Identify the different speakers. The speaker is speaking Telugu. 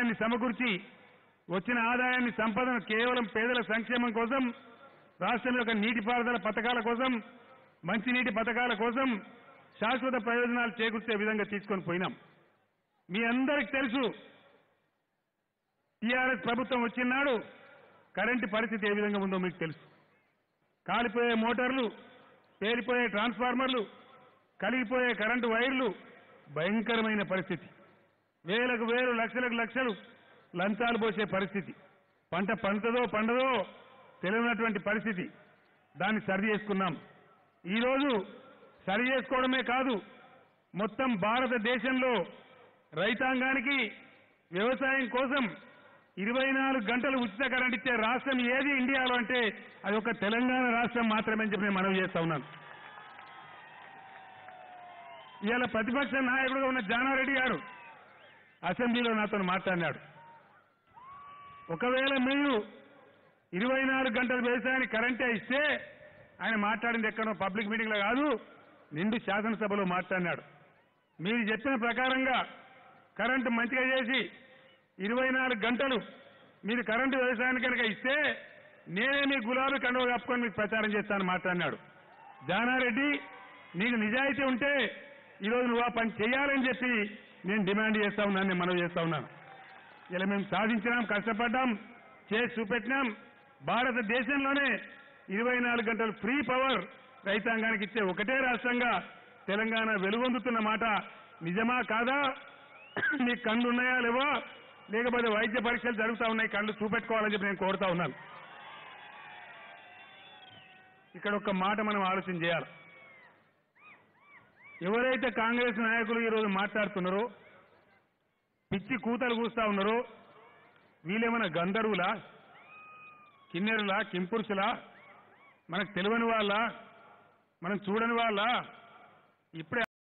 Speaker 1: ఆదాయాన్ని సమకూర్చి వచ్చిన ఆదాయాన్ని సంపదను కేవలం పేదల సంక్షేమం కోసం రాష్ట్రం యొక్క నీటిపారుదల పథకాల కోసం మంచినీటి పథకాల కోసం శాశ్వత ప్రయోజనాలు చేకూర్చే విధంగా తీసుకొని పోయినాం. మీ అందరికి తెలుసు టీఆర్ఎస్ ప్రభుత్వం వచ్చినాడు కరెంటు పరిస్థితి ఏ విధంగా ఉందో మీకు తెలుసు. కాలిపోయే మోటార్లు పేలిపోయే ట్రాన్స్ఫార్మర్లు కలిగిపోయే కరెంటు వైర్లు భయంకరమైన పరిస్థితి. వేలకు వేలు లక్షలకు లక్షలు లంచాలు పోసే పరిస్థితి. పంట పండుతుందో పండదో తెలియనటువంటి పరిస్థితి. దాన్ని సరి చేసుకున్నాం. ఈరోజు సరి చేసుకోవడమే కాదు మొత్తం భారతదేశంలో రైతాంగానికి వ్యవసాయం కోసం ఇరవై నాలుగు గంటలు ఉచిత కరెంట్ ఇచ్చే రాష్ట్రం ఏది ఇండియాలో అంటే అది ఒక తెలంగాణ రాష్ట్రం మాత్రమే అని చెప్పి నేను మనవి చేస్తా ఉన్నాను. ఇవాళ ప్రతిపక్ష నాయకుడుగా ఉన్న జానారెడ్డి గారు అసెంబ్లీలో నాతో మాట్లాడినాడు. ఒకవేళ మీరు ఇరవై నాలుగు గంటల వ్యవసాయానికి కరెంటే ఇస్తే ఆయన మాట్లాడింది ఎక్కడో పబ్లిక్ మీటింగ్లో కాదు నిండు శాసనసభలో మాట్లాడినాడు. మీరు చెప్పిన ప్రకారంగా కరెంటు మంచిగా చేసి ఇరవై నాలుగు గంటలు మీరు కరెంటు వ్యవసాయానికి కనుక ఇస్తే నేనే మీ గులాబీ కండువ కప్పుకొని మీకు ప్రచారం చేస్తానని మాట్లాడినాడు. జానారెడ్డి నీకు నిజాయితీ ఉంటే ఈరోజు నువ్వు ఆ పని చేయాలని చెప్పి నేను డిమాండ్ చేస్తా ఉన్నాను నేను మనవి చేస్తా ఉన్నాను. ఇలా మేము సాధించినాం కష్టపడ్డాం చేసి చూపెట్టినాం. భారతదేశంలోనే ఇరవై నాలుగు గంటలు ఫ్రీ పవర్ రైతాంగానికి ఇచ్చే ఒకటే రాష్ట్రంగా తెలంగాణ వెలుగొందుతున్న మాట నిజమా కాదా? మీ కళ్ళు ఉన్నాయా లేవో? లేకపోతే వైద్య పరీక్షలు జరుగుతూ ఉన్నాయి కళ్ళు చూపెట్టుకోవాలని చెప్పి నేను కోరుతా ఉన్నాను. ఇక్కడ ఒక మాట మనం ఆలోచన చేయాలి. ఎవరైతే కాంగ్రెస్ నాయకులు ఈరోజు మాట్లాడుతున్నారో పిచ్చి కూతలు కూస్తా ఉన్నారో వీళ్ళేమైనా గంధర్వులా కిన్నెరులా కింపురుషులా? మనకు తెలియని వాళ్ళ? మనం చూడని వాళ్ళ? ఇప్పుడే